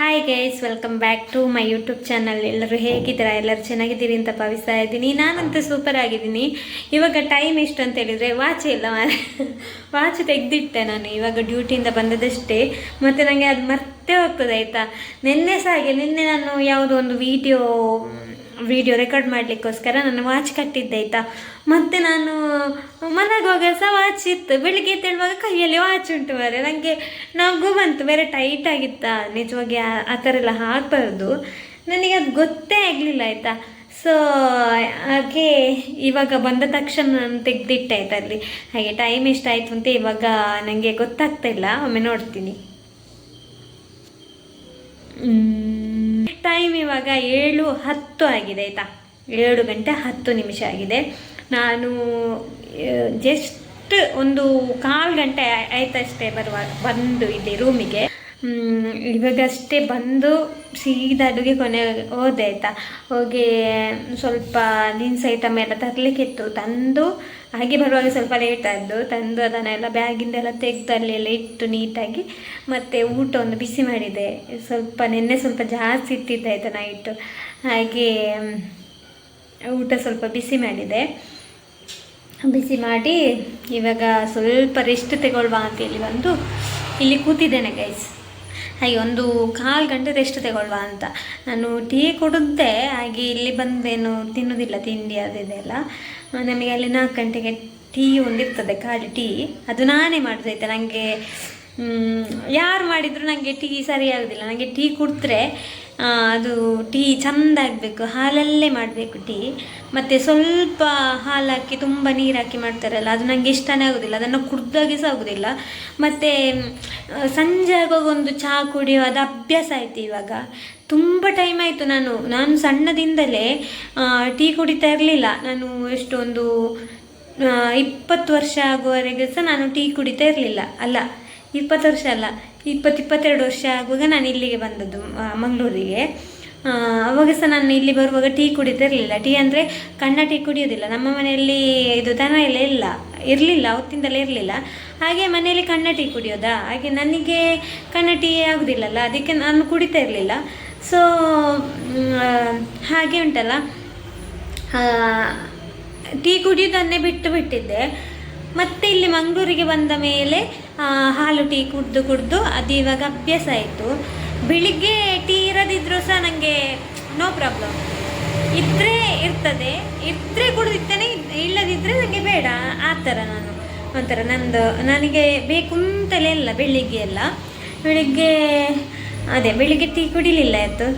Hi guys welcome back to my YouTube channel ಎಲ್ಲರೂ ಹೇಗಿದ್ದೀರಾ? ಎಲ್ಲರೂ ಚೆನ್ನಾಗಿದ್ದೀರಿ ಅಂತ ಭಾವಿಸ್ತಾ ಇದ್ದೀನಿ. ನಾನಂತೂ ಸೂಪರ್ ಆಗಿದ್ದೀನಿ. ಇವಾಗ ಟೈಮ್ ಎಷ್ಟು ಅಂತ ಹೇಳಿದರೆ ವಾಚ್ ಇಲ್ಲ ವಾಚ್ ತೆಗೆದಿಟ್ಟೆ ನಾನು. ಇವಾಗ ಡ್ಯೂಟಿಯಿಂದ ಬಂದದಷ್ಟೇ. ಮತ್ತು ನನಗೆ ಅದು ಮರ್ತೇ ಹೋಗ್ತದೆ, ಆಯಿತಾ? ನಿನ್ನೆ ಸಹ ಹಾಗೆ ನಿನ್ನೆ ನಾನು ಯಾವುದೋ ಒಂದು ವಿಡಿಯೋ ವಿಡಿಯೋ ರೆಕಾರ್ಡ್ ಮಾಡಲಿಕ್ಕೋಸ್ಕರ ನಾನು ವಾಚ್ ಕಟ್ಟಿದ್ದೆ, ಆಯಿತಾ? ಮತ್ತು ನಾನು ಮನೆಗೆ ಸಹ ವಾಚ್ ಇತ್ತು. ಬೆಳಿಗ್ಗೆ ಎದ್ದೇಳುವಾಗ ಕೈಯಲ್ಲಿ ವಾಚ್ ಉಂಟು ಮಾರೆ. ನನಗೆ ನಗು ಬಂತು. ಬೇರೆ ಟೈಟ್ ಆಗಿತ್ತಾ? ನಿಜವಾಗಿ ಆ- ಥರ ಎಲ್ಲ ಹಾಕಬಾರ್ದು ನನಗೆ ಅದು ಗೊತ್ತೇ ಆಗಲಿಲ್ಲ, ಆಯಿತಾ? ಸೊ ಹಾಗೆ ಇವಾಗ ಬಂದ ತಕ್ಷಣ ನಾನು ತೆಗೆದಿಟ್ಟೆ, ಆಯ್ತಾ ಅಲ್ಲಿ? ಹಾಗೆ ಟೈಮ್ ಎಷ್ಟಾಯಿತು ಅಂತ ಇವಾಗ ನನಗೆ ಗೊತ್ತಾಗ್ತಾ ಇಲ್ಲ. ಒಮ್ಮೆ ನೋಡ್ತೀನಿ. ಟೈಮ್ ಇವಾಗ ಏಳು ಹತ್ತು ಆಗಿದೆ ಆಯಿತಾ? ಏಳು ಗಂಟೆ ಹತ್ತು ನಿಮಿಷ ಆಗಿದೆ. ನಾನು ಜಸ್ಟ್ ಒಂದು ಕಾಲು ಗಂಟೆ ಆಯ್ತಷ್ಟೇ ಬರುವ, ಬಂದು ಇಲ್ಲಿ ರೂಮಿಗೆ ಇವಾಗಷ್ಟೇ ಬಂದು ಸೀದಾ ಅಡುಗೆ ಕೊನೆ ಹೋದೆ ಆಯಿತಾ? ಹೋಗಿ ಸ್ವಲ್ಪ ದಿನಸ ಐಟಮ್ ಎಲ್ಲ ತರಲಿಕ್ಕಿತ್ತು ತಂದು, ಹಾಗೆ ಬರುವಾಗ ಸ್ವಲ್ಪ ಲೇಟ್ ಆದ್ದು. ತಂದು ಅದನ್ನೆಲ್ಲ ಬ್ಯಾಗಿಂದೆಲ್ಲ ತೆಗೆದು ಅಲ್ಲೆಲ್ಲ ಇಟ್ಟು ನೀಟಾಗಿ ಮತ್ತು ಊಟ ಒಂದು ಬಿಸಿ ಮಾಡಿದೆ. ಸ್ವಲ್ಪ ನಿನ್ನೆ ಸ್ವಲ್ಪ ಜಾಸ್ತಿ ಇಟ್ಟಿದ್ದೆ ಆಯಿತಾ ನೈಟು ಹಾಗೆ ಊಟ ಸ್ವಲ್ಪ ಬಿಸಿ ಮಾಡಿದೆ. ಬಿಸಿ ಮಾಡಿ ಇವಾಗ ಸ್ವಲ್ಪ ರೆಸ್ಟ್ ತಗೊಳ್ವಾ ಅಂತೇಳಿ ಬಂದು ಇಲ್ಲಿ ಕೂತಿದ್ದೇನೆ ಗೈಸ್ ಹಾಗೆ ಒಂದು ಕಾಲು ಗಂಟೆ ರೆಸ್ಟ್ ತಗೊಳ್ವಾ ಅಂತ. ನಾನು ಟೀ ಕುಡಿದ್ದೆ ಹಾಗೆ ಇಲ್ಲಿ ಬಂದೇನು ತಿನ್ನೋದಿಲ್ಲ, ತಿಂಡಿ ಅದಿದೆಲ್ಲ ನಮಗೆ ಅಲ್ಲಿ ನಾಲ್ಕು ಗಂಟೆಗೆ ಟೀ ಒಂದಿರ್ತದೆ, ಖಾಲಿ ಟೀ ಅದು ನಾನೇ ಮಾಡಿದೈತೆ ನನಗೆ ಯಾರು ಮಾಡಿದ್ರು ನನಗೆ ಟೀ ಸರಿ ಆಗೋದಿಲ್ಲ ನನಗೆ ಟೀ ಕುಡಿದ್ರೆ ಅದು ಟೀ ಆಗಬೇಕು ಹಾಲಲ್ಲೇ ಮಾಡಬೇಕು ಟೀ. ಮತ್ತು ಸ್ವಲ್ಪ ಹಾಲು ಹಾಕಿ ತುಂಬ ನೀರು ಹಾಕಿ ಮಾಡ್ತಾರಲ್ಲ, ಅದು ನನಗೆ ಇಷ್ಟನೇ ಆಗೋದಿಲ್ಲ. ಅದನ್ನು ಕುಡ್ದಾಗೆ ಸಹ ಆಗೋದಿಲ್ಲ. ಮತ್ತು ಸಂಜೆ ಆಗುವಾಗ ಒಂದು ಚಹಾ ಕುಡಿಯೋ ಅದು ಅಭ್ಯಾಸ ಆಯಿತು ಇವಾಗ. ತುಂಬ ಟೈಮ್ ಆಯಿತು ನಾನು. ನಾನು ಸಣ್ಣದಿಂದಲೇ ಟೀ ಕುಡಿತಾ ಇರಲಿಲ್ಲ. ನಾನು ಎಷ್ಟೊಂದು ಇಪ್ಪತ್ತು ವರ್ಷ ಆಗುವವರೆಗೆ ಸಹ ನಾನು ಟೀ ಕುಡಿತಾ ಇರಲಿಲ್ಲ. ಅಲ್ಲ ಇಪ್ಪತ್ತು ವರ್ಷ ಅಲ್ಲ, ಇಪ್ಪತ್ತು, ಇಪ್ಪತ್ತೆರಡು ವರ್ಷ ಆಗುವಾಗ ನಾನು ಇಲ್ಲಿಗೆ ಬಂದದ್ದು ಮಂಗಳೂರಿಗೆ. ಅವಾಗ ಸಹ ನಾನು ಇಲ್ಲಿ ಬರುವಾಗ ಟೀ ಕುಡಿತಾ ಇರಲಿಲ್ಲ ಟೀ ಅಂದರೆ ಕಣ್ಣ ಟೀ ಕುಡಿಯೋದಿಲ್ಲ ನಮ್ಮ ಮನೆಯಲ್ಲಿ ಇದು ದನ ಎಲ್ಲ ಇಲ್ಲ. ಇರಲಿಲ್ಲ, ಅವತ್ತಿಂದಲೇ ಇರಲಿಲ್ಲ. ಹಾಗೆ ಮನೆಯಲ್ಲಿ ಕಣ್ಣ ಟೀ ಕುಡಿಯೋದಾ? ಹಾಗೆ ನನಗೆ ಕಣ್ಣ ಟೀ ಆಗೋದಿಲ್ಲಲ್ಲ, ಅದಕ್ಕೆ ನಾನು ಕುಡಿತಾ ಇರಲಿಲ್ಲ. ಸೊ ಹಾಗೆ ಉಂಟಲ್ಲ. ಟೀ ಕುಡಿಯೋದನ್ನೇ ಬಿಟ್ಟು ಬಿಟ್ಟಿದ್ದೆ. ಮತ್ತೆ ಇಲ್ಲಿ ಮಂಗಳೂರಿಗೆ ಬಂದ ಮೇಲೆ ಹಾಲು ಟೀ ಕುಡ್ದು ಕುಡ್ದು ಅದು ಇವಾಗ ಅಭ್ಯಾಸ ಆಯಿತು. ಬೆಳಿಗ್ಗೆ ಟೀ ಇರದಿದ್ರೂ ಸಹ ನನಗೆ ನೋ ಪ್ರಾಬ್ಲಮ್ ಇದ್ದರೆ ಇರ್ತದೆ ಇದ್ದರೆ ಕುಡಿದಿರ್ತೇನೆ ಇಲ್ಲದಿದ್ದರೆ ನನಗೆ ಬೇಡ. ಆ ಥರ ನಾನು, ಒಂಥರ ನಂದು, ನನಗೆ ಬೇಕು ಅಂತಲೇ ಇಲ್ಲ ಬೆಳಿಗ್ಗೆ ಎಲ್ಲ. ಬೆಳಿಗ್ಗೆ, ಅದೇ, ಬೆಳಿಗ್ಗೆ ಟೀ ಕುಡಿಲಿಲ್ಲ ಆಯಿತು.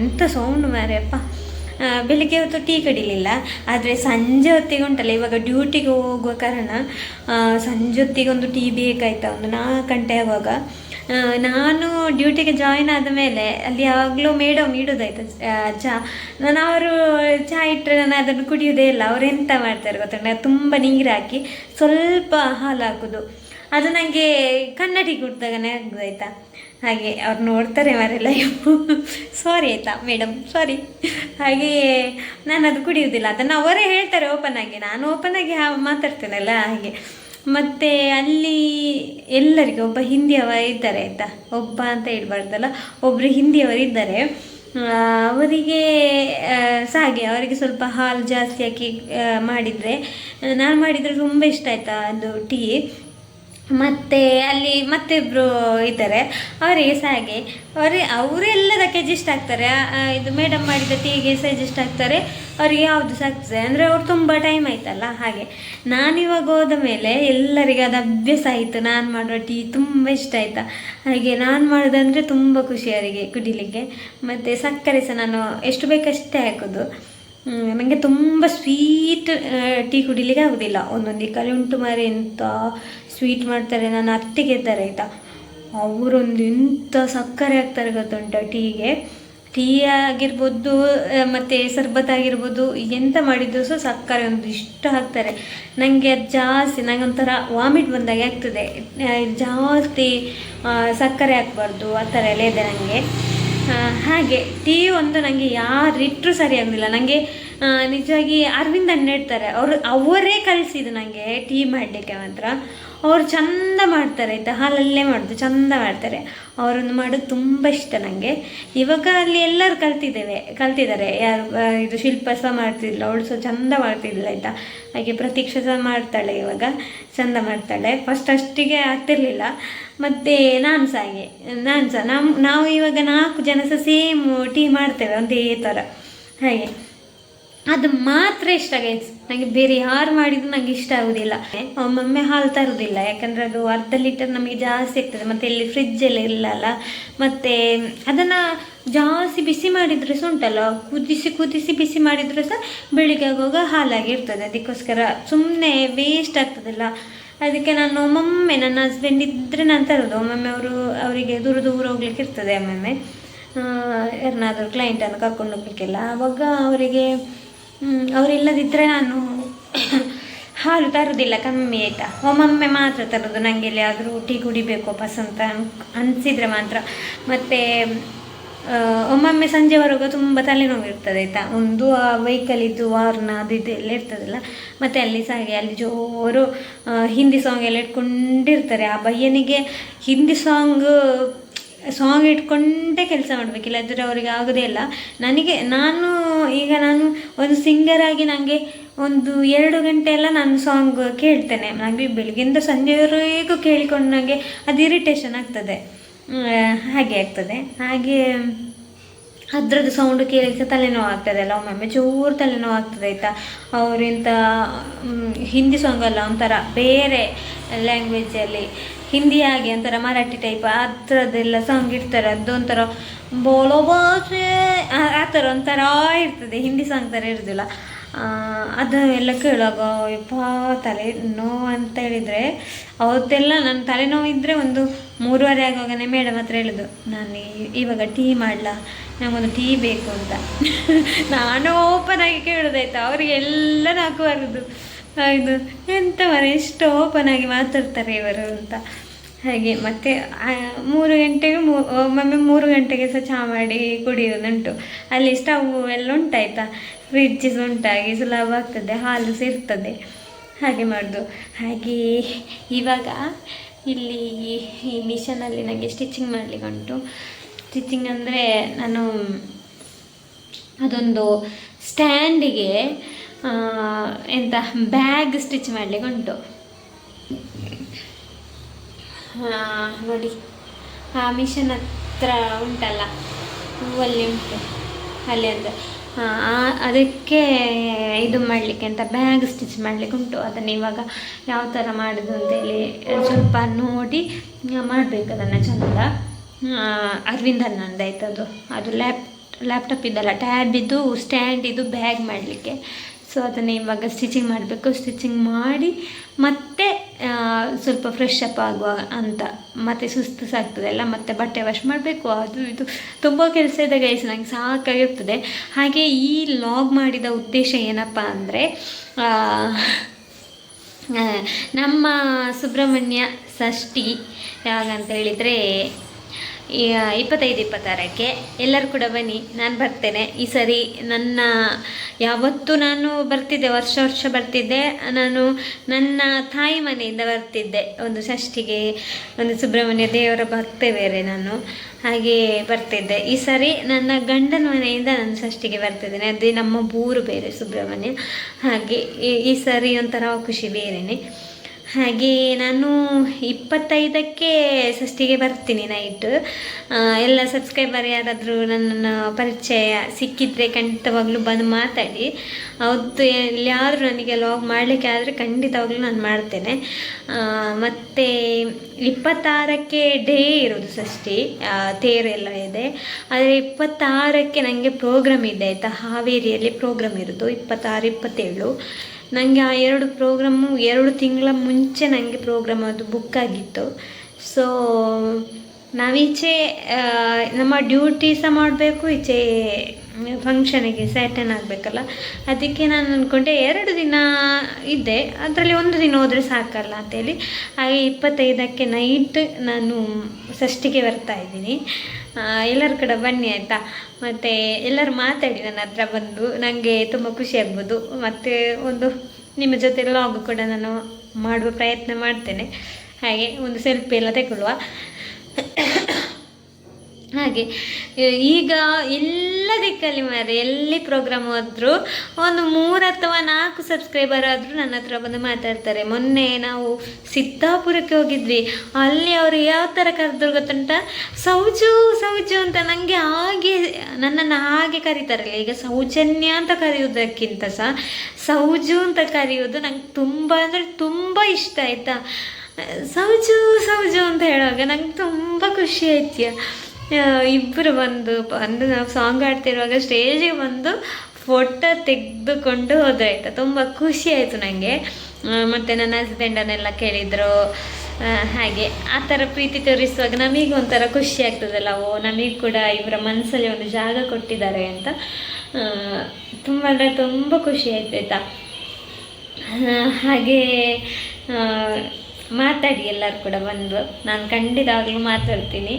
ಎಂಥ ಸೌಂಡ್ ಮಾರ್ಯಪ್ಪ ಬೆಳಿಗ್ಗೆ ಹೊತ್ತು ಟೀ ಕಡಿಲಿಲ್ಲ ಆದರೆ ಸಂಜೆ ಹೊತ್ತಿಗೆ ಉಂಟಲ್ಲ ಇವಾಗ ಡ್ಯೂಟಿಗೆ ಹೋಗುವ ಕಾರಣ ಸಂಜೆ ಹೊತ್ತಿಗೆ ಒಂದು ಟೀ ಬೇಕಾಯ್ತಾ ಒಂದು ನಾಲ್ಕು ಗಂಟೆ ಆಗುವಾಗ. ಆ, ನಾನು ಡ್ಯೂಟಿಗೆ ಜಾಯಿನ್ ಆದ ಮೇಲೆ ಅಲ್ಲಿ ಯಾವಾಗಲೂ ಮೇಡಮ್ ಇಡೋದಾಯ್ತು ಚಹಾ ನಾನು ಅವರು ಚಹಾ ಇಟ್ಟರೆ ನಾನು ಅದನ್ನು ಕುಡಿಯೋದೇ ಇಲ್ಲ. ಅವ್ರು ಎಂತ ಮಾಡ್ತಾರೆ ಗೊತ್ತಾ? ತುಂಬ ನೀರು ಹಾಕಿ ಸ್ವಲ್ಪ ಹಾಲು ಹಾಕೋದು. ಅದು ನನಗೆ ಕನ್ನಡಿ ಕುಡ್ದಾಗನೇ ಆಗೋದಾಯ್ತಾ ಹಾಗೆ ಅವ್ರು ನೋಡ್ತಾರೆ ಅವರೆಲ್ಲ ಸಾರಿ ಆಯಿತಾ ಮೇಡಮ್ ಸಾರಿ ಹಾಗೆಯೇ ನಾನು ಅದು ಕುಡಿಯೋದಿಲ್ಲ ಅದನ್ನು ಅವರೇ ಹೇಳ್ತಾರೆ ಓಪನ್ ಆಗಿ. ನಾನು ಓಪನ್ ಆಗಿ ಮಾತಾಡ್ತೇನಲ್ಲ? ಹಾಗೆ. ಮತ್ತು ಅಲ್ಲಿ ಎಲ್ಲರಿಗೂ ಒಬ್ಬ ಹಿಂದಿಯವ ಇದ್ದಾರೆ ಆಯಿತಾ? ಒಬ್ಬ ಅಂತ ಹೇಳ್ಬಾರ್ದಲ್ಲ ಒಬ್ಬರು ಹಿಂದಿಯವರು ಇದ್ದಾರೆ. ಅವರಿಗೆ ಹಾಗೆ ಅವರಿಗೆ ಸ್ವಲ್ಪ ಹಾಲು ಜಾಸ್ತಿ ಹಾಕಿ ಮಾಡಿದರೆ, ನಾನು ಮಾಡಿದರೆ ತುಂಬ ಇಷ್ಟ ಆಯಿತಾ ಅದು ಟೀ? ಮತ್ತು ಅಲ್ಲಿ ಮತ್ತಿಬ್ಬರು ಇದ್ದಾರೆ. ಅವರಿಗೆ ಸಹ ಹಾಗೆ ಅವರೇ, ಅವರೆಲ್ಲದಕ್ಕೆ ಅಡ್ಜಸ್ಟ್ ಆಗ್ತಾರೆ. ಇದು ಮೇಡಮ್ ಮಾಡಿದ ಟೀಗೆ ಸಹ ಅಡ್ಜಸ್ಟ್ ಆಗ್ತಾರೆ. ಅವರಿಗೆ ಯಾವುದು ಸಹ ಆಗ್ತದೆ ಅಂದರೆ ಅವ್ರು ತುಂಬ ಟೈಮ್ ಆಯ್ತಲ್ಲ, ಹಾಗೆ. ನಾನಿವಾಗ ಹೋದ ಮೇಲೆ ಎಲ್ಲರಿಗೆ ಅದು ಅಭ್ಯಾಸ ಆಯಿತು. ನಾನು ಮಾಡುವ ಟೀ ತುಂಬ ಇಷ್ಟ ಆಯಿತಾ? ಹಾಗೆ ನಾನು ಮಾಡೋದಂದರೆ ತುಂಬ ಖುಷಿ ಅವರಿಗೆ ಕುಡಿಲಿಕ್ಕೆ. ಮತ್ತು ಸಕ್ಕರೆ ಸಹ ನಾನು ಎಷ್ಟು ಬೇಕಷ್ಟೇ ಹಾಕೋದು. ನನಗೆ ತುಂಬ ಸ್ವೀಟ್ ಟೀ ಕುಡಿಲಿಕ್ಕೆ ಆಗೋದಿಲ್ಲ. ಒಂದೊಂದು ಕಲಿ ಉಂಟು ಮಾರಿ ಎಂತ ಸ್ವೀಟ್ ಮಾಡ್ತಾರೆ ನನ್ನ ಅತ್ತಿಗೆ ಇದ್ದಾರೆ, ಆಯಿತಾ? ಅವರೊಂದು ಇಂಥ ಸಕ್ಕರೆ ಹಾಕ್ತಾರೆ ಗೊತ್ತುಂಟ ಟೀಗೆ. ಟೀ ಆಗಿರ್ಬೋದು ಮತ್ತು ಸರ್ಬತ್ ಆಗಿರ್ಬೋದು, ಎಂತ ಮಾಡಿದ್ರು ಸಹ ಸಕ್ಕರೆ ಒಂದು ಇಷ್ಟು ಹಾಕ್ತಾರೆ ನನಗೆ ಅದು ಜಾಸ್ತಿ ನನಗೊಂಥರ ವಾಮಿಟ್ ಬಂದಾಗೆ ಆಗ್ತದೆ. ಜಾಸ್ತಿ ಸಕ್ಕರೆ ಹಾಕ್ಬಾರ್ದು ಆ ಥರ ಎಲ್ಲ ಇದೆ ನನಗೆ ಹಾಗೆ, ಟೀ ಒಂದು ನನಗೆ ಯಾರಿಟ್ಟರೂ ಇಟ್ಟರು ಸರಿ ಆಗೋದಿಲ್ಲ ನನಗೆ ನಿಜವಾಗಿ ಅರವಿಂದ್ ಅಣ್ಣ ಇಡ್ತಾರೆ ಅವರು, ಅವರೇ ಕಲಿಸಿದ್ದು ನನಗೆ ಟೀ ಮಾಡಲಿಕ್ಕೆ ಮಾತ್ರ. ಅವರು ಚಂದ ಮಾಡ್ತಾರೆ, ಆಯಿತಾ? ಹಾಲಲ್ಲೇ ಮಾಡೋದು, ಚಂದ ಮಾಡ್ತಾರೆ. ಅವರನ್ನು ಮಾಡೋದು ತುಂಬ ಇಷ್ಟ ನನಗೆ ಇವಾಗ ಅಲ್ಲಿ ಎಲ್ಲರೂ ಕಲ್ತಿದ್ದೇವೆ, ಕಲ್ತಿದ್ದಾರೆ. ಯಾರು ಇದು ಶಿಲ್ಪ ಸಹ ಮಾಡ್ತಿದ್ಲು, ಅವಳು ಸಹ ಚಂದ ಮಾಡ್ತಿದ್ಲು, ಆಯಿತಾ? ಹಾಗೆ ಪ್ರತೀಕ್ಷೆ ಸಹ ಮಾಡ್ತಾಳೆ ಇವಾಗ, ಚಂದ ಮಾಡ್ತಾಳೆ. ಫಸ್ಟ್ ಅಷ್ಟಿಗೆ ಆಗ್ತಿರ್ಲಿಲ್ಲ. ಮತ್ತು ನಾನು ಸಹ ಹಾಗೆ, ನಾನು ಸಹ ನಮ್ಮ ನಾವು ಇವಾಗ ನಾಲ್ಕು ಜನ ಸಹ ಸೇಮ್ ಟೀ ಮಾಡ್ತೇವೆ, ಒಂದೇ ಥರ. ಹಾಗೆ. ಅದು ಮಾತ್ರ ಇಷ್ಟ ಗೈಸ್ ನನಗೆ ಬೇರೆ ಯಾರು ಮಾಡಿದ್ರು ನನಗೆ ಇಷ್ಟ ಆಗೋದಿಲ್ಲ. ಒಮ್ಮೊಮ್ಮೆ ಹಾಲು ತರುವುದಿಲ್ಲ ಯಾಕಂದರೆ ಅದು ಅರ್ಧ ಲೀಟರ್ ನಮಗೆ ಜಾಸ್ತಿ ಆಗ್ತದೆ. ಮತ್ತೆ ಇಲ್ಲಿ ಇಲ್ಲ ಅಲ್ಲ ಮತ್ತು ಅದನ್ನು ಜಾಸ್ತಿ ಬಿಸಿ ಮಾಡಿದರೆ ಸಹ ಉಂಟಲ್ಲ? ಕುದಿಸಿ ಕುದಿಸಿ ಬಿಸಿ ಮಾಡಿದರೆ ಸಹ ಬೆಳಿಗ್ಗೆ ಆಗುವಾಗ ಹಾಲಾಗಿರ್ತದೆ ಅದಕ್ಕೋಸ್ಕರ ಸುಮ್ಮನೆ ವೇಸ್ಟ್ ಆಗ್ತದಲ್ಲ. ಅದಕ್ಕೆ ನಾನು ಒಮ್ಮೊಮ್ಮೆ ನನ್ನ ಹಸ್ಬೆಂಡ್ ಇದ್ದರೆ ನಾನು ತರೋದು. ಒಮ್ಮೊಮ್ಮೆ ಅವರು, ಅವರಿಗೆ ದೂರ ದೂರ ಹೋಗ್ಲಿಕ್ಕೆ ಇರ್ತದೆ ಒಮ್ಮೊಮ್ಮೆ. ಯಾರನ್ನಾದರೂ ಕ್ಲೈಂಟನ್ನು ಕರ್ಕೊಂಡು ಹೋಗ್ಲಿಕ್ಕೆಲ್ಲ. ಆವಾಗ ಅವರಿಗೆ ಅವರಿಲ್ಲದಿದ್ದರೆ ನಾನು ಹಾಲು ತರುವುದಿಲ್ಲ ಕಮ್ಮಿ ಆಯಿತಾ? ಒಮ್ಮೊಮ್ಮೆ ಮಾತ್ರ ತರೋದು ನನಗೆ ಎಲ್ಲಿಯಾದರೂ ಟೀ ಕುಡಿಬೇಕು ಅಂತ ಅನ್- ಅನಿಸಿದರೆ ಮಾತ್ರ. ಮತ್ತು ಒಮ್ಮೊಮ್ಮೆ ಸಂಜೆವರೆಗೂ ತುಂಬ ತಲೆನೋವಿರ್ತದೆ ಆಯಿತಾ? ಒಂದು, ಆ ವೆಹಿಕಲಿದ್ದು ವಾರ್ನ, ಅದು, ಇದು ಎಲ್ಲ ಇರ್ತದಲ್ಲ? ಮತ್ತು ಅಲ್ಲಿ ಸಹ ಹಾಗೆ ಅಲ್ಲಿ ಜೋರು ಹಿಂದಿ ಸಾಂಗ್ ಎಲ್ಲ ಇಟ್ಕೊಂಡಿರ್ತಾರೆ. ಆ ಬಯ್ಯನಿಗೆ ಹಿಂದಿ ಸಾಂಗ್ ಸಾಂಗ್ ಇಟ್ಕೊಂಡೇ ಕೆಲಸ ಮಾಡಬೇಕಿಲ್ಲ ಇಲ್ಲದ್ರೆ ಅವರಿಗೆ ಆಗೋದೇ ಇಲ್ಲ. ನನಗೆ, ನಾನು ಈಗ ನಾನು ಒಂದು ಸಿಂಗರ್ ಆಗಿ ನನಗೆ ಒಂದು ಎರಡು ಗಂಟೆ ಎಲ್ಲ ನಾನು ಸಾಂಗ್ ಕೇಳ್ತೇನೆ. ನನಗೆ ಬೆಳಗ್ಗಿಂದ ಸಂಜೆವರೆಗೂ ಕೇಳಿಕೊಂಡು ನನಗೆ ಅದು ಇರಿಟೇಷನ್ ಆಗ್ತದೆ. ಹಾಗೆ ಆಗ್ತದೆ. ಹಾಗೆ ಅದರದ್ದು ಸೌಂಡ್ ಕೇಳಿದ್ರೆ ತಲೆನೋವು ಆಗ್ತದೆ ಅಲ್ಲ. ಒಮ್ಮೊಮ್ಮೆ ಜೋರು ತಲೆನೋವು ಆಗ್ತದೆ, ಆಯಿತಾ? ಅವರಿಂಥ ಹಿಂದಿ ಸಾಂಗ್ ಅಲ್ಲ ಒಂಥರ ಬೇರೆ ಲ್ಯಾಂಗ್ವೇಜಲ್ಲಿ ಹಿಂದಿ ಹಾಗೆ ಒಂಥರ ಮರಾಠಿ ಟೈಪ್ ಆ ಥರದ್ದೆಲ್ಲ ಸಾಂಗ್ ಇಡ್ತಾರೆ. ಅದೊಂಥರ ಬೋಲೋ ಭಾಷೆ ಆ ಥರ ಒಂಥರ ಇರ್ತದೆ. ಹಿಂದಿ ಸಾಂಗ್ ಥರ ಇರೋದಿಲ್ಲ. ಅದು ಎಲ್ಲ ಕೇಳುವಾಗ, ಯಪ್ಪ ತಲೆ ನೋವು ಅಂತ ಹೇಳಿದರೆ, ಅವತ್ತೆಲ್ಲ ನನ್ನ ತಲೆನೋವು ಇದ್ದರೆ ಒಂದು ಮೂರುವರೆ ಆಗುವಾಗನೇ ಮೇಡಮ್ ಹತ್ರ ಹೇಳೋದು, ನಾನು ಇವಾಗ ಟೀ ಮಾಡಲ? ನನಗೊಂದು ಟೀ ಬೇಕು ಅಂತ. ನಾನು ಓಪನ್ ಆಗಿ ಕೇಳೋದಾಯ್ತು? ಅವರಿಗೆಲ್ಲ ನಾಲ್ಕುವರೆದು. ಇದು ಎಂತ ಮರ ಎಷ್ಟು ಓಪನ್ ಆಗಿ ಮಾತಾಡ್ತಾರೆ ಇವರು ಅಂತ. ಹಾಗೆ ಮತ್ತು ಮೂರು ಗಂಟೆಗೆ ಒಮ್ಮೊಮ್ಮೆ ಮೂರು ಗಂಟೆಗೆ ಸಹ ಚಹಾ ಮಾಡಿ ಕುಡಿಯೋದುಂಟು ಅಲ್ಲಿ ಸ್ಟವ್ ಎಲ್ಲ ಉಂಟಾಯ್ತಾ? ಫ್ರಿಡ್ಜ್ ಉಂಟಾಗಿ ಸುಲಭ ಆಗ್ತದೆ, ಹಾಲು ಸಹ ಹಾಗೆ ಮಾಡೋದು. ಹಾಗೆ ಇವಾಗ ಇಲ್ಲಿ ಈ ಮಿಷನಲ್ಲಿ ನನಗೆ ಸ್ಟಿಚಿಂಗ್ ಮಾಡಲಿಕ್ಕೆ ಉಂಟು. ಸ್ಟಿಚಿಂಗ್ ಅಂದರೆ ನಾನು ಅದೊಂದು ಸ್ಟ್ಯಾಂಡಿಗೆ ಎಂತ ಬ್ಯಾಗ್ ಸ್ಟಿಚ್ ಮಾಡಲಿಕ್ಕೆ ಉಂಟು. ನೋಡಿ, ಆ ಮಿಷನ್ ಹತ್ರ ಉಂಟಲ್ಲ, ಹೂವಲ್ಲಿ ಉಂಟು, ಅಲ್ಲಿ ಅಂತ. ಅದಕ್ಕೆ ಇದು ಮಾಡಲಿಕ್ಕೆ ಅಂತ ಬ್ಯಾಗ್ ಸ್ಟಿಚ್ ಮಾಡಲಿಕ್ಕೆ ಉಂಟು. ಅದನ್ನು ಇವಾಗ ಯಾವ ಥರ ಮಾಡೋದು ಅಂತೇಳಿ ಸ್ವಲ್ಪ ನೋಡಿ ಮಾಡಬೇಕು ಅದನ್ನು ಚಂದ. ಅರವಿಂದ ಅರವಿಂದ್ ಆಯ್ತು ಅದು ಅದು ಲ್ಯಾಪ್ ಲ್ಯಾಪ್ಟಾಪ್ ಇದ್ದಲ್ಲ ಟ್ಯಾಬ್ ಇದು ಸ್ಟ್ಯಾಂಡ್ ಇದು ಬ್ಯಾಗ್ ಮಾಡಲಿಕ್ಕೆ. ಸೊ ಅದನ್ನು ಇವಾಗ ಸ್ಟಿಚಿಂಗ್ ಮಾಡಬೇಕು. ಸ್ಟಿಚಿಂಗ್ ಮಾಡಿ ಮತ್ತೆ ಸ್ವಲ್ಪ ಫ್ರೆಶ್ ಅಪ್ ಆಗುವ ಅಂತ. ಮತ್ತೆ ಸುಸ್ತು ಸಾಗ್ತದಲ್ಲ ಮತ್ತೆ ಬಟ್ಟೆ ವಾಶ್ ಮಾಡಬೇಕು. ಅದು ಇದು ತುಂಬ ಕೆಲಸ ಇದೆ ಗೈಸ್ ನಂಗೆ ಸಾಕಾಗಿರ್ತದೆ. ಹಾಗೆ ಈ ಲಾಗ್ ಮಾಡಿದ ಉದ್ದೇಶ ಏನಪ್ಪ ಅಂದರೆ ನಮ್ಮ ಸುಬ್ರಹ್ಮಣ್ಯ ಷಷ್ಠಿ ಯಾವಾಗಂತ ಹೇಳಿದರೆ ಈ ಇಪ್ಪತ್ತೈದು, ಇಪ್ಪತ್ತಾರಕ್ಕೆ ಎಲ್ಲರೂ ಕೂಡ ಬನ್ನಿ. ನಾನು ಬರ್ತೇನೆ. ಈ ಸರಿ ನನ್ನ, ಯಾವತ್ತೂ ನಾನು ಬರ್ತಿದ್ದೆ, ವರ್ಷ ವರ್ಷ ಬರ್ತಿದ್ದೆ. ನಾನು ನನ್ನ ತಾಯಿ ಮನೆಯಿಂದ ಬರ್ತಿದ್ದೆ. ಒಂದು ಷಷ್ಠಿಗೆ ಒಂದು ಸುಬ್ರಹ್ಮಣ್ಯ ದೇವರ ಭಕ್ತೆ ಬೇರೆ ನಾನು. ಹಾಗೆ ಬರ್ತಿದ್ದೆ. ಈ ಸರಿ ನನ್ನ ಗಂಡನ ಮನೆಯಿಂದ ನಾನು ಷಷ್ಠಿಗೆ ಬರ್ತಿದ್ದೇನೆ. ಅದೇ ನಮ್ಮ ಊರು ಬೇರೆ ಸುಬ್ರಹ್ಮಣ್ಯ. ಹಾಗೆ ಈ- ಸರಿ ಒಂಥರ ಖುಷಿ ಬೇರೆಯೇ ಹಾಗೆ ನಾನು ಇಪ್ಪತ್ತೈದಕ್ಕೆ ಷಷ್ಠಿಗೆ ಬರ್ತೀನಿ ನೈಟ್ ಎಲ್ಲ ಸಬ್ಸ್ಕ್ರೈಬರ್ ಯಾರಾದರೂ ನನ್ನನ್ನು ಪರಿಚಯ ಸಿಕ್ಕಿದ್ರೆ ಖಂಡಿತವಾಗ್ಲೂ ಬಂದು ಮಾತಾಡಿ. ಅವತ್ತು ಎಲ್ಲಿಯಾದರೂ ನನಗೆ ಲಾಗ್ ಮಾಡಲಿಕ್ಕೆ ಆದರೆ ಖಂಡಿತವಾಗ್ಲೂ ನಾನು ಮಾಡ್ತೇನೆ. ಮತ್ತು ಇಪ್ಪತ್ತಾರಕ್ಕೆ ಡೇ ಇರೋದು ಷಷ್ಠಿ. ತೇರೆಲ್ಲ ತೇರು ಎಲ್ಲ ಇದೆ. ಆದರೆ ಇಪ್ಪತ್ತಾರಕ್ಕೆ ನನಗೆ ಪ್ರೋಗ್ರಾಮ್ ಇದೆ. ಆಯಿತಾ? ಹಾವೇರಿಯಲ್ಲಿ ಪ್ರೋಗ್ರಾಮ್ ಇರೋದು. ಇಪ್ಪತ್ತಾರು, ಇಪ್ಪತ್ತೇಳು. ನನಗೆ ಆ ಎರಡು ಪ್ರೋಗ್ರಾಮು ಎರಡು ತಿಂಗಳ ಮುಂಚೆ ನನಗೆ ಪ್ರೋಗ್ರಾಮ್ ಅದು ಬುಕ್ ಆಗಿತ್ತು. ಸೊ ನಾವೀಚೆ ನಮ್ಮ ಡ್ಯೂಟಿ ಸಹ ಮಾಡಬೇಕು, ಈಚೆ ಫಂಕ್ಷನಿಗೆ ಸ್ಯಾಟನ್ ಆಗಬೇಕಲ್ಲ. ಅದಕ್ಕೆ ನಾನು ಅಂದ್ಕೊಂಡೆ ಎರಡು ದಿನ ಇದ್ದೆ. ಅದರಲ್ಲಿ ಒಂದು ದಿನ ಹೋದರೆ ಸಾಕಲ್ಲ ಅಂತೇಳಿ. ಹಾಗೆ ಇಪ್ಪತ್ತೈದಕ್ಕೆ ನೈಟ್ ನಾನು ಷಷ್ಠಿಗೆ ಬರ್ತಾ ಇದ್ದೀನಿ. ಎಲ್ಲರ ಕೂಡ ಬನ್ನಿ ಆಯಿತಾ? ಮತ್ತು ಎಲ್ಲರೂ ಮಾತಾಡಿ ನನ್ನ ಹತ್ರ ಬಂದು. ನನಗೆ ತುಂಬ ಖುಷಿ ಆಗ್ಬೋದು. ಮತ್ತು ಒಂದು ನಿಮ್ಮ ಜೊತೆ ಲಾಗ್ ಕೂಡ ನಾನು ಮಾಡುವ ಪ್ರಯತ್ನ ಮಾಡ್ತೇನೆ. ಹಾಗೆ ಒಂದು ಸೆಲ್ಫಿ ಎಲ್ಲ ತಗೊಳ್ಳುವ. ಹಾಗೆ. ಈಗ ಎಲ್ಲ ದಿಕ್ಕಲ್ಲಿ ಮಾರೆ, ಎಲ್ಲಿ ಪ್ರೋಗ್ರಾಮ್ ಹೋದರೂ ಒಂದು ಮೂರು ಅಥವಾ ನಾಲ್ಕು ಸಬ್ಸ್ಕ್ರೈಬರ್ ಆದರೂ ನನ್ನ ಹತ್ರ ಬಂದು ಮಾತಾಡ್ತಾರೆ. ಮೊನ್ನೆ ನಾವು ಸಿದ್ದಾಪುರಕ್ಕೆ ಹೋಗಿದ್ವಿ. ಅಲ್ಲಿ ಅವರು ಯಾವ ಥರ ಕರೆದ್ರು ಗೊತ್ತುಂಟ? ಸೌಜು ಸೌಜು ಅಂತ ನನಗೆ ಹಾಗೆ, ನನ್ನನ್ನು ಹಾಗೆ ಕರೀತಾರಲ್ಲ, ಈಗ ಸೌಜನ್ಯ ಅಂತ ಕರೆಯುವುದಕ್ಕಿಂತ ಸಹ ಸೌಜು ಅಂತ ಕರೆಯೋದು ನಂಗೆ ತುಂಬ ಅಂದರೆ ತುಂಬ ಇಷ್ಟ ಆಯಿತಾ. ಸೌಜು ಸೌಜು ಅಂತ ಹೇಳುವಾಗ ನಂಗೆ ತುಂಬ ಖುಷಿ ಆಯ್ತು ಇಬ್ಬರು ಬಂದು ಬಂದು ನಾವು ಸಾಂಗ್ ಆಡ್ತಿರುವಾಗ ಸ್ಟೇಜಿಗೆ ಬಂದು ಫೋಟೋ ತೆಗೆದುಕೊಂಡು ಹೋದ್ರಾಯ್ತು. ತುಂಬ ಖುಷಿ ಆಯಿತು ನನಗೆ ಮತ್ತು ನನ್ನ ಹಸ್ಬೆಂಡನ್ನೆಲ್ಲ ಕೇಳಿದರು. ಹಾಗೆ ಆ ಥರ ಪ್ರೀತಿ ತೋರಿಸುವಾಗ ನಮಗೆ ಒಂಥರ ಖುಷಿ ಆಗ್ತದಲ್ಲ. ಓ, ನಮಗೆ ಕೂಡ ಇವರ ಮನಸ್ಸಲ್ಲಿ ಒಂದು ಜಾಗ ಕೊಟ್ಟಿದ್ದಾರೆ ಅಂತ. ತುಂಬ ಅಂದರೆ ತುಂಬ ಖುಷಿ ಆಯ್ತು, ಆಯಿತಾ? ಹಾಗೆ ಮಾತಾಡಿ ಎಲ್ಲರೂ ಕೂಡ ಬಂದು. ನಾನು ಖಂಡಿತವಾಗ್ಲೂ ಮಾತಾಡ್ತೀನಿ.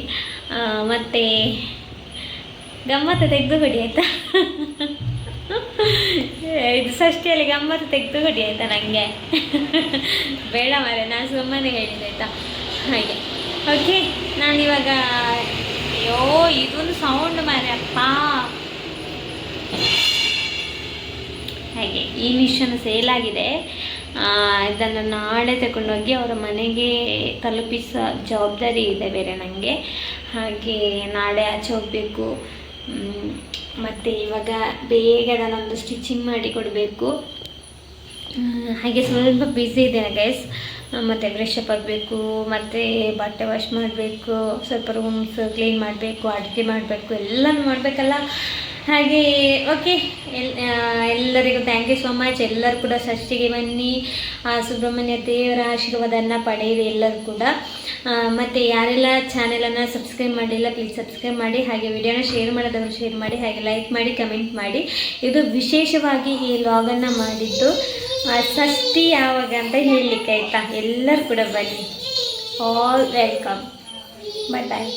ಮತ್ತೆ ಗಮ್ಮತ್ತು ತೆಗೆದು ಕೊಡಿ ಆಯಿತಾ ಇದು ಷಷ್ಟಿಯಲ್ಲಿ ಗಮ್ಮತ್ತು ತೆಗೆದು ಕೊಡಿ ಆಯಿತಾ ನನಗೆ ಬೇಡ ಮಾರೆ, ನಾನು ಸುಮ್ಮನೆ ಹೇಳಿದೆ ಆಯಿತಾ? ಹಾಗೆ. ಓಕೆ ನಾನಿವಾಗ, ಅಯ್ಯೋ, ಇದೊಂದು ಸೌಂಡ್ ಮಾರೆ ಅಪ್ಪ. ಹಾಗೆ, ಈ ಮಿಷನ್ ಸೇಲ್ ಆಗಿದೆ. ಇದನ್ನು ನಾಳೆ ತಗೊಂಡೋಗಿ ಅವರ ಮನೆಗೆ ತಲುಪಿಸೋ ಜವಾಬ್ದಾರಿ ಇದೆ ಬೇರೆ ನನಗೆ ಹಾಗೆ ನಾಳೆ ಆಚೆ ಹೋಗಬೇಕು. ಮತ್ತು ಇವಾಗ ಬೇಗ ನಾನೊಂದು ಸ್ಟಿಚಿಂಗ್ ಮಾಡಿ ಕೊಡಬೇಕು. ಹಾಗೆ ಸ್ವಲ್ಪ ಬ್ಯುಸಿ ಇದ್ದೇನೆ ಗೈಸ್ ಮತ್ತು ಅಪ್ ಆಗಬೇಕು, ಮತ್ತು ಬಟ್ಟೆ ವಾಶ್ ಮಾಡಬೇಕು, ಸ್ವಲ್ಪ ರೂಮ್ಸ್ ಕ್ಲೀನ್ ಮಾಡಬೇಕು, ಅಡುಗೆ ಮಾಡಬೇಕು, ಎಲ್ಲನೂ ಮಾಡಬೇಕಲ್ಲ. ಹಾಗೆ ಓಕೆ ಎಲ್ ಎಲ್ಲರಿಗೂ ಥ್ಯಾಂಕ್ ಯು ಸೋ ಮಚ್ ಎಲ್ಲರೂ ಕೂಡ ಷಷ್ಟಿಗೆ ಬನ್ನಿ. ಸುಬ್ರಹ್ಮಣ್ಯ ದೇವರ ಆಶೀರ್ವಾದನ ಪಡೆಯಿರಿ ಎಲ್ಲರೂ ಕೂಡ. ಮತ್ತು ಯಾರೆಲ್ಲ ಚಾನೆಲನ್ನು ಸಬ್ಸ್ಕ್ರೈಬ್ ಮಾಡಿಲ್ಲ ಪ್ಲೀಸ್ ಸಬ್ಸ್ಕ್ರೈಬ್ ಮಾಡಿ. ಹಾಗೆ ವಿಡಿಯೋನ ಶೇರ್ ಮಾಡೋದನ್ನು ಶೇರ್ ಮಾಡಿ, ಹಾಗೆ ಲೈಕ್ ಮಾಡಿ ಕಮೆಂಟ್ ಮಾಡಿ. ಇದು ವಿಶೇಷವಾಗಿ ಈ ಲಾಗನ್ನು ಮಾಡಿದ್ದು ಷಷ್ಠಿ ಯಾವಾಗ ಅಂತ ಹೇಳಲಿಕ್ಕೆ ಆಯಿತಾ? ಎಲ್ಲರೂ ಕೂಡ ಬನ್ನಿ. ಆಲ್ ವೆಲ್ಕಮ್ ಬಾಯ್ ಬಾಯ್